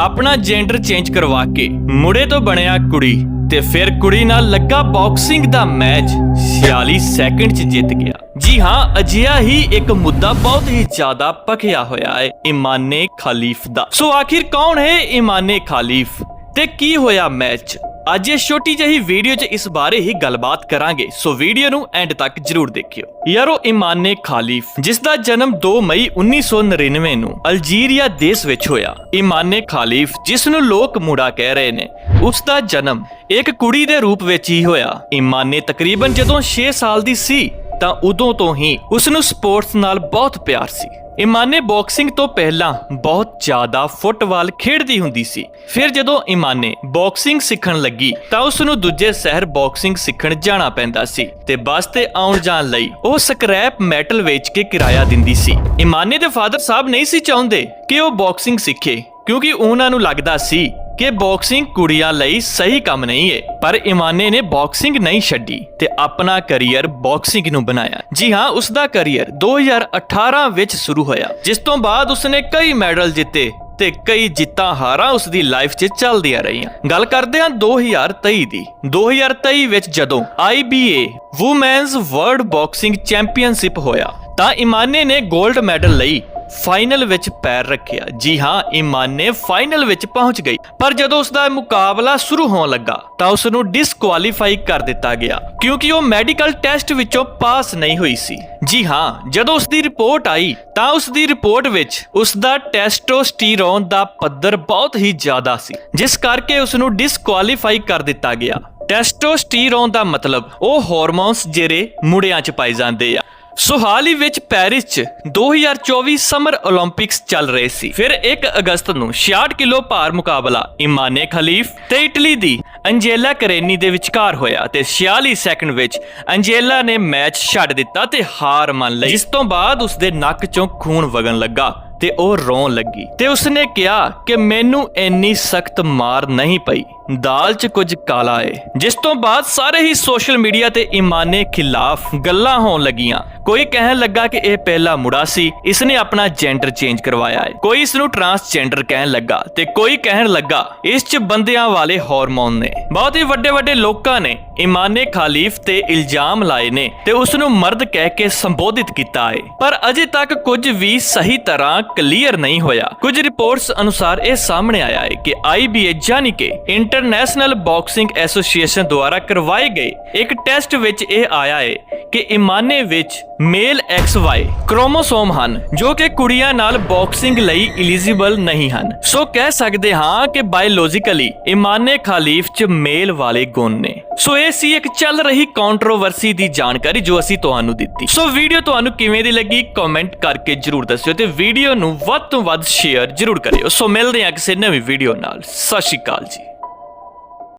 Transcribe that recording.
ਆਪਣਾ gender change ਕਰਵਾ ਕੇ ਮੁੰਡੇ ਤੋਂ ਬਣਿਆ ਕੁੜੀ ਤੇ ਫਿਰ ਕੁੜੀ ਨਾਲ ਲੱਗਾ ਬਾਕਸਿੰਗ ਦਾ ਮੈਚ 46 ਸੈਕਿੰਡ 'ਚ ਜਿੱਤ ਗਿਆ। ਜੀ ਹਾਂ, ਅਜਿਹਾ ਹੀ ਇੱਕ ਮੁੱਦਾ ਬਹੁਤ ਹੀ ਜ਼ਿਆਦਾ ਪਖਿਆ ਹੋਇਆ ਹੈ, ਇਮਾਨੇ ਖਾਲੀਫ਼ ਦਾ। ਸੋ ਆਖਿਰ ਕੌਣ ਹੈ ਇਮਾਨੇ ਖਾਲੀਫ ਤੇ ਕੀ ਹੋਇਆ ਮੈਚ ਅੱਜ ਇਹ ਛੋਟੀ ਜਿਹੀ ਵੀਡੀਓ 'ਚ ਇਸ ਬਾਰੇ ਹੀ ਗੱਲਬਾਤ ਕਰਾਂਗੇ। ਸੋ ਵੀਡੀਓ ਨੂੰ ਐਂਡ ਤੱਕ ਜਰੂਰ ਦੇਖਿਓ। ਯਾਰੋ ਇਮਾਨੇ ਖਾਲਿਫ ਜਿਸ ਦਾ ਜਨਮ 2 ਮਈ 1999 ਨੂੰ ਅਲਜੀਰੀਆ ਦੇਸ਼ ਵਿੱਚ ਹੋਇਆ। ਇਮਾਨੇ ਖਾਲੀਫ਼ ਜਿਸ ਨੂੰ ਲੋਕ ਮੁੜਾ ਕਹਿ ਰਹੇ ਨੇ। ਉਸ ਦਾ ਜਨਮ ਇੱਕ ਕੁੜੀ ਦੇ ਰੂਪ ਵਿੱਚ ਹੀ ਹੋਇਆ। ਇਮਾਨੇ ਤਕਰੀਬਨ ਜਦੋਂ 6 ਸਾਲ ਦੀ ਸੀ, ਤਾਂ ਉਦੋਂ ਤੋਂ ਹੀ ਉਸ ਨੂੰ ਸਪੋਰਟਸ ਨਾਲ ਬਹੁਤ ਪਿਆਰ ਸੀ। ਇਮਾਨੇ ਬਾਕਸਿੰਗ ਤੋਂ ਪਹਿਲਾਂ ਬਹੁਤ ਜ਼ਿਆਦਾ ਫੁੱਟਬਾਲ ਖੇਡਦੀ ਹੁੰਦੀ ਸੀ। ਫਿਰ ਜਦੋਂ ਇਮਾਨੇ ਬਾਕਸਿੰਗ ਸਿੱਖਣ ਲੱਗੀ, ਤਾਂ ਉਸ ਨੂੰ ਦੂਜੇ ਸ਼ਹਿਰ ਬਾਕਸਿੰਗ ਸਿੱਖਣ ਜਾਣਾ ਪੈਂਦਾ ਸੀ ਤੇ ਬੱਸ ਤੇ ਆਉਣ ਜਾਣ ਲਈ ਉਹ ਸਕ੍ਰੈਪ ਮੈਟਲ ਵੇਚ ਕੇ ਕਿਰਾਇਆ ਦਿੰਦੀ ਸੀ। ਇਮਾਨੇ ਦੇ ਫਾਦਰ ਸਾਹਿਬ ਨਹੀਂ ਸੀ ਚਾਹੁੰਦੇ ਕਿ ਉਹ ਬਾਕਸਿੰਗ ਸਿੱਖੇ, ਕਿਉਂਕਿ ਉਹਨਾਂ ਨੂੰ ਲੱਗਦਾ ਸੀ ਕਿ ਬਾਕਸਿੰਗ ਕੁੜੀਆਂ ਲਈ ਸਹੀ ਕੰਮ ਨਹੀਂ ਹੈ ਪਰ ਇਮਾਨੇ ਨੇ ਬਾਕਸਿੰਗ ਨਹੀਂ ਛੱਡੀ ਤੇ ਆਪਣਾ ਕੈਰੀਅਰ ਬਾਕਸਿੰਗ ਨੂੰ ਬਣਾਇਆ। ਜੀ ਹਾਂ, ਉਸ ਦਾ ਕੈਰੀਅਰ 2018 ਵਿੱਚ ਸ਼ੁਰੂ ਹੋਇਆ, ਜਿਸ ਤੋਂ ਬਾਅਦ ਉਸਨੇ ਕਈ ਮੈਡਲ ਜਿੱਤੇ ਤੇ ਕਈ ਜਿੱਤਾਂ ਹਾਰਾਂ ਉਸ ਦੀ ਲਾਈਫ 'ਚ ਚੱਲਦੀਆਂ ਰਹੀਆਂ। ਗੱਲ ਕਰਦੇ ਹਾਂ 2023 ਦੀ। 2023 ਵਿੱਚ ਜਦੋਂ IBA women's world boxing championship ਹੋਇਆ, ਤਾਂ ਇਮਾਨੇ ਨੇ 골ਡ ਮੈਡਲ ਲਈ ਫਾਈਨਲ ਵਿੱਚ ਪੈਰ ਰੱਖਿਆ। ਜੀ ਹਾਂ ਇਮਾਨ ਨੇ ਫਾਈਨਲ ਵਿੱਚ ਪਹੁੰਚ ਗਈ। ਪਰ ਜਦੋਂ ਉਸ ਦਾ ਮੁਕਾਬਲਾ ਸ਼ੁਰੂ ਹੋਣ ਲੱਗਾ, ਤਾਂ ਉਸ ਨੂੰ ਡਿਸਕੁਆਲੀਫਾਈ ਕਰ ਦਿੱਤਾ ਗਿਆ, ਕਿਉਂਕਿ ਉਹ ਮੈਡੀਕਲ ਟੈਸਟ ਵਿੱਚੋਂ ਪਾਸ ਨਹੀਂ ਹੋਈ ਸੀ। ਜੀ ਹਾਂ, ਜਦੋਂ ਉਸ ਦੀ ਰਿਪੋਰਟ ਆਈ, ਤਾਂ ਉਸ ਦੀ ਰਿਪੋਰਟ ਵਿੱਚ ਉਸ ਦਾ ਟੈਸਟੋਸਟੀਰੋਨ ਦਾ ਪੱਧਰ ਬਹੁਤ ਹੀ ਜ਼ਿਆਦਾ ਸੀ, ਜਿਸ ਕਰਕੇ ਉਸ ਨੂੰ ਡਿਸਕੁਆਲੀਫਾਈ ਕਰ ਦਿੱਤਾ ਗਿਆ। ਟੈਸਟੋਸਟੀਰੋਨ ਦਾ ਮਤਲਬ ਉਹ ਹਾਰਮੋਨਸ ਜਿਹੜੇ ਮੁੰਡਿਆਂ 'ਚ ਪਾਏ ਜਾਂਦੇ ਆ। ਸੋ ਵਿੱਚ ਪੈਰਿਸ 'ਚ 2024 ਸਮਰ 올림픽ਸ ਚੱਲ ਰਹੇ ਸੀ। ਫਿਰ 1 ਅਗਸਤ ਨੂੰ 66 ਕਿਲੋ ਭਾਰ ਮੁਕਾਬਲਾ ਇਮਾਨੇ ਖਲੀਫ ਤੇ ਇਟਲੀ ਦੀ ਅੰਜੇਲਾ ਕਰੇਨੀ ਦੇ ਵਿਚਕਾਰ ਹੋਇਆ ਤੇ 46 ਸੈਕਿੰਡ ਵਿੱਚ ਅੰਜੇਲਾ ਨੇ ਮੈਚ ਛੱਡ ਦਿੱਤਾ ਤੇ ਹਾਰ ਮੰਨ ਲਈ। ਜਿਸ ਤੋਂ ਬਾਅਦ ਉਸ ਦੇ ਨੱਕ 'ਚੋਂ ਖੂਨ ਵਗਣ ਲੱਗਾ ਤੇ ਉਹ ਰੋਣ ਲੱਗੀ ਤੇ ਉਸਨੇ ਕਿਹਾ ਕਿ ਮੈਨੂੰ ਇੰਨੀ ਸਖਤ ਮਾਰ ਨਹੀਂ ਪਈ। ਦਾਲ 'ਚ ਕੁਝ ਕਾਲਾ ਏ। ਜਿਸ ਤੋਂ ਬਾਅਦ ਸਾਰੇ ਹੀ ਸੋਸ਼ਲ ਮੀਡੀਆ ਤੇ ਇਮਾਨੇ ਖਿਲਾਫ ਗੱਲਾਂ ਹੋਣ ਲੱਗੀਆਂ। ਕੋਈ ਕਹਿਣ ਲੱਗਾ ਕਿ ਇਹ ਪਹਿਲਾ ਮੁੰਡਾ ਸੀ ਇਸ ਨੇ ਆਪਣਾ ਜੈਂਡਰ ਚੇਂਜ ਕਰਵਾਇਆ ਹੈ ਕੋਈ ਇਸ ਨੂੰ ਟਰਾਂਸਜੈਂਡਰ ਕਹਿਣ ਲੱਗਾ ਤੇ ਕੋਈ ਕਹਿਣ ਲੱਗਾ, ਇਸ 'ਚ ਬੰਦਿਆਂ ਵਾਲੇ ਹਾਰਮੋਨ ਨੇ। ਬਹੁਤ ਹੀ ਵੱਡੇ ਵੱਡੇ ਲੋਕਾਂ ਨੇ ਇਮਾਨੇ ਖਾਲੀਫ਼ ਤੇ ਇਲਜ਼ਾਮ ਲਾਏ ਨੇ ਤੇ ਉਸ ਨੂੰ ਮਰਦ ਕਹਿ ਕੇ ਸੰਬੋਧਿਤ ਕੀਤਾ ਹੈ ਪਰ ਅਜੇ ਤੱਕ ਕੁਝ ਵੀ ਸਹੀ ਤਰ੍ਹਾਂ ਕਲੀਅਰ ਨਹੀਂ ਹੋਇਆ। ਕੁਝ ਰਿਪੋਰਟਸ ਅਨੁਸਾਰ ਇਹ ਸਾਹਮਣੇ ਆਇਆ ਹੈ ਕਿ IBA ਜਾਨੀ ਕਿ ਇੰਟਰਨੈਸ਼ਨਲ ਬਾਕਸਿੰਗ ਐਸੋਸੀਏਸ਼ਨ ਦੁਆਰਾ ਕਰਵਾਏ ਗਏ। ਇੱਕ ਟੈਸਟ ਵਿੱਚ ਇਹ ਆਇਆ ਹੈ ਕਿ ਇਮਾਨੇ ਵਿੱਚ ਮੇਲ XY ਕ੍ਰੋਮੋਸੋਮ ਹਨ, ਜੋ ਕਿ ਕੁੜੀਆਂ ਨਾਲ ਬਾਕਸਿੰਗ ਲਈ ਐਲੀਜੀਬਲ ਨਹੀਂ ਹਨ। ਸੋ ਕਹਿ ਸਕਦੇ ਹਾਂ ਕਿ ਬਾਇਓਲੋਜੀਕਲੀ ਇਮਾਨੇ ਖਾਲਿਫ ਚ ਮੇਲ ਵਾਲੇ ਗੁਣ ਨੇ। ਸੋ ਇਹ ਸੀ ਇੱਕ ਚੱਲ ਰਹੀ ਕੰਟਰੋਵਰਸੀ ਦੀ ਜਾਣਕਾਰੀ ਜੋ ਅਸੀਂ ਤੁਹਾਨੂੰ ਦਿੱਤੀ। ਸੋ ਵੀਡੀਓ ਤੁਹਾਨੂੰ ਕਿਵੇਂ ਦੀ ਲੱਗੀ ਕਮੈਂਟ ਕਰਕੇ ਜਰੂਰ ਦੱਸਿਓ ਤੇ ਵੀਡੀਓ ਨੂੰ ਵੱਧ ਤੋਂ ਵੱਧ ਸ਼ੇਅਰ ਜਰੂਰ ਕਰਿਓ। ਸੋ ਮਿਲਦੇ ਹਾਂ ਕਿਸੇ ਨਵੀਂ ਵੀਡੀਓ ਨਾਲ। ਸਤਿ ਸ਼੍ਰੀ ਅਕਾਲ ਜੀ।